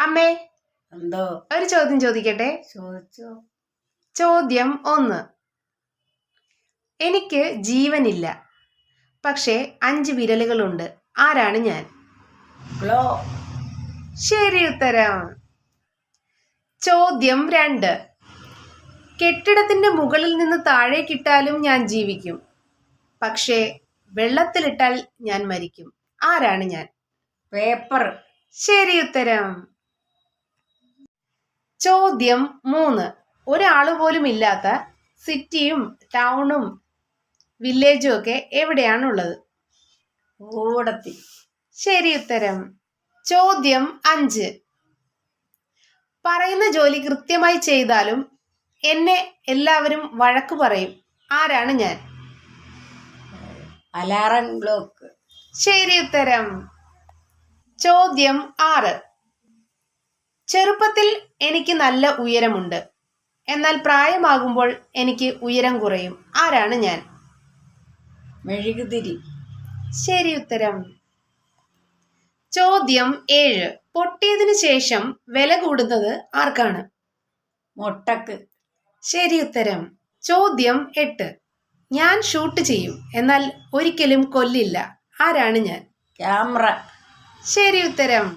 അമ്മേ എന്തോ? ഒരു ചോദ്യം ചോദിക്കട്ടെ? ചോദിച്ചോ. ചോദ്യം ഒന്ന്. എനിക്ക് ജീവനില്ല. പക്ഷേ അഞ്ച് വിരലുകളുണ്ട്. ആരാണ് ഞാൻ? ഗ്ലോ. ശരി ഉത്തരം. ചോദ്യം രണ്ട്. കെട്ടിടത്തിന്റെ മുകളിൽ നിന്ന് താഴേക്കിട്ടാലും ഞാൻ ജീവിക്കും. പക്ഷേ വെള്ളത്തിലിട്ടാൽ ഞാൻ മരിക്കും. ആരാണ് ഞാൻ? പേപ്പർ. ശരി ഉത്തരം. ചോദ്യം മൂന്ന്. ഒരാൾ പോലും ഇല്ലാത്ത സിറ്റിയും ടൗണും വില്ലേജും ഒക്കെ എവിടെയാണുള്ളത്? ഓടത്തി. ശരി ഉത്തരം. ചോദ്യം അഞ്ച്. പറയുന്ന ജോലി കൃത്യമായി ചെയ്താലും എന്നെ എല്ലാവരും വഴക്ക് പറയും. ആരാണ് ഞാൻ? Alarm block. ശരി ഉത്തരം. ചോദ്യം ആറ്. ചെറുപ്പത്തിൽ എനിക്ക് നല്ല ഉയരമുണ്ട്. എന്നാൽ പ്രായമാകുമ്പോൾ എനിക്ക് ഉയരം കുറയും. ആരാണ് ഞാൻ? മെഴുകുതിരി. ശരി ഉത്തരം. ചോദ്യം ഏഴ്. പൊട്ടിയതിനു ശേഷം വില കൂടുന്നത് ആർക്കാണ്? മുട്ടക്ക്. ശരി ഉത്തരം. ചോദ്യം എട്ട്. ഞാൻ ഷൂട്ട് ചെയ്യും. എന്നാൽ ഒരിക്കലും കൊല്ലില്ല. ആരാണ് ഞാൻ? ക്യാമറ. ശരി ഉത്തരം.